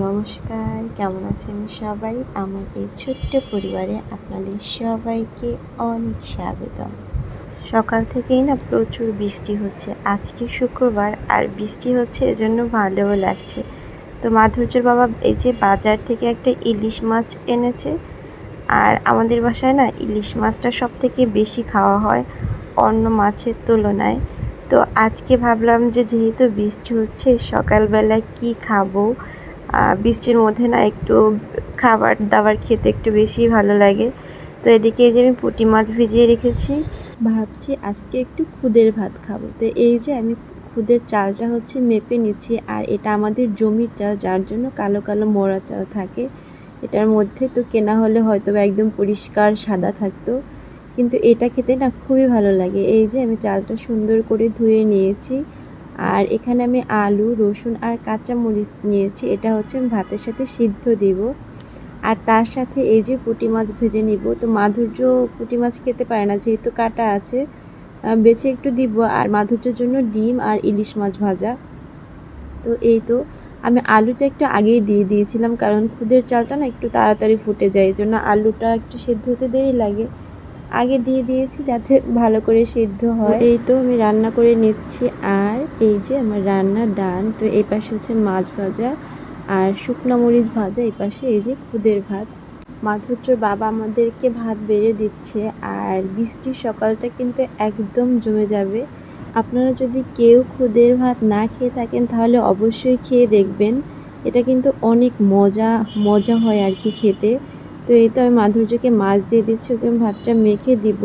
নমস্কার, কেমন আছেন সবাই? আমার এই ছোট্ট পরিবারে আপনাদের সবাইকে অনেক স্বাগতম। সকাল থেকেই না প্রচুর বৃষ্টি হচ্ছে। আজকে শুক্রবার আর বৃষ্টি হচ্ছে এজন্য ভালোও লাগছে। তো মাধুর্যর বাবা এই যে বাজার থেকে একটা ইলিশ মাছ এনেছে আর আমাদের বাসায় না ইলিশ মাছটা সব থেকে বেশি খাওয়া হয় অন্য মাছের তুলনায়। তো আজকে ভাবলাম যে যেহেতু বৃষ্টি হচ্ছে সকালবেলায় কি খাব বৃষ্টির মধ্যে না একটু খাবার দাবার খেতে একটু বেশি ভালো লাগে। তো এদিকে এই যে আমি পুঁটি মাছ ভিজিয়ে রেখেছি। ভাবছি আজকে একটু খুদের ভাত খাব। তো এই যে আমি খুদের চালটা হচ্ছে মেপে নিচ্ছি আর এটা আমাদের জমির চাল, যার জন্য কালো কালো মোড়া চাল থাকে। এটার মধ্যে তো কেনা হলে হয়তো একদম পরিষ্কার সাদা থাকতো। কিন্তু এটা খেতে না খুবই ভালো লাগে। এই যে আমি চালটা সুন্দর করে ধুয়ে নিয়েছি। আর এখানে আমি আলু, রসুন আর কাঁচা মরিচ নিয়েছি। এটা হচ্ছে আমি ভাতের সাথে সিদ্ধ দিব। আর তার সাথে এই যে পুঁটি মাছ ভেজে নিব, তো মাধুর্য পুঁটি মাছ খেতে পারে না, যেহেতু কাটা আছে বেছে একটু দিব। আর মাধুর্যর জন্য ডিম আর ইলিশ মাছ ভাজা। তো এই তো, আমি আলুটা একটু আগেই দিয়ে দিয়েছিলাম, কারণ খুদের চালটা না একটু তাড়াতাড়ি ফুটে যায় এই জন্য আলুটা একটু সেদ্ধ হতে দেরি লাগে। আগে দিয়ে দিয়েছি যাতে ভালো করে সিদ্ধ হয়। এই তো আমি রান্না করে নিচ্ছি। আর এই যে আমার রান্নার ডান, তো এই পাশে হচ্ছে মাছ ভাজা আর শুকনো মরিচ ভাজা, এই পাশে এই যে খুদের ভাত। মাধুর্যর বাবা আমাদেরকে ভাত বেড়ে দিচ্ছে আর বৃষ্টির সকালটা কিন্তু একদম জমে যাবে। আপনারা যদি কেউ খুদের ভাত না খেয়ে থাকেন, তাহলে অবশ্যই খেয়ে দেখবেন। এটা কিন্তু অনেক মজা মজা হয় আর কি খেতে। তো এই তো আমি মাধুর্যকে মাছ দিয়ে দিচ্ছি, ওকে আমি ভাতটা মেখে দিব।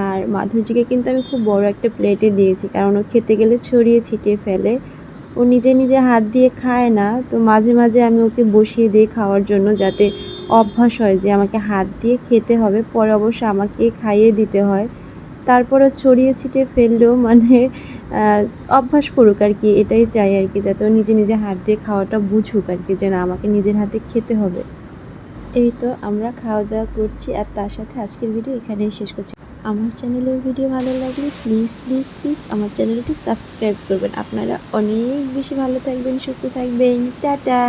আর মাধুর্যকে কিন্তু আমি খুব বড় একটা প্লেটে দিয়েছি, কারণ ও খেতে গেলে ছড়িয়ে ছিটিয়ে ফেলে। ও নিজে নিজে হাত দিয়ে খায় না, তো মাঝে মাঝে আমি ওকে বসিয়ে দিই খাওয়ার জন্য যাতে অভ্যাস হয় যে আমাকে হাত দিয়ে খেতে হবে, পরে অবশ্য আমাকে খাইয়ে দিতে হয়। তারপরে ছড়িয়ে ছিটিয়ে ফেললেও মানে অভ্যাস করুক আর কি, এটাই চাই আর কি, যাতে ও নিজে নিজে হাত দিয়ে খাওয়াটা বুঝুক আর কি, যে না, আমাকে নিজের হাতে খেতে হবে। এই তো আমরা খাওয়া দাওয়া করছি আর তার সাথে আজকের ভিডিও এখানেই শেষ করছি। আমার চ্যানেলের ভিডিও ভালো লাগলে প্লিজ প্লিজ প্লিজ আমার চ্যানেলটি সাবস্ক্রাইব করবেন। আপনারা অনেক বেশি ভালো থাকবেন, সুস্থ থাকবেন। টাটা!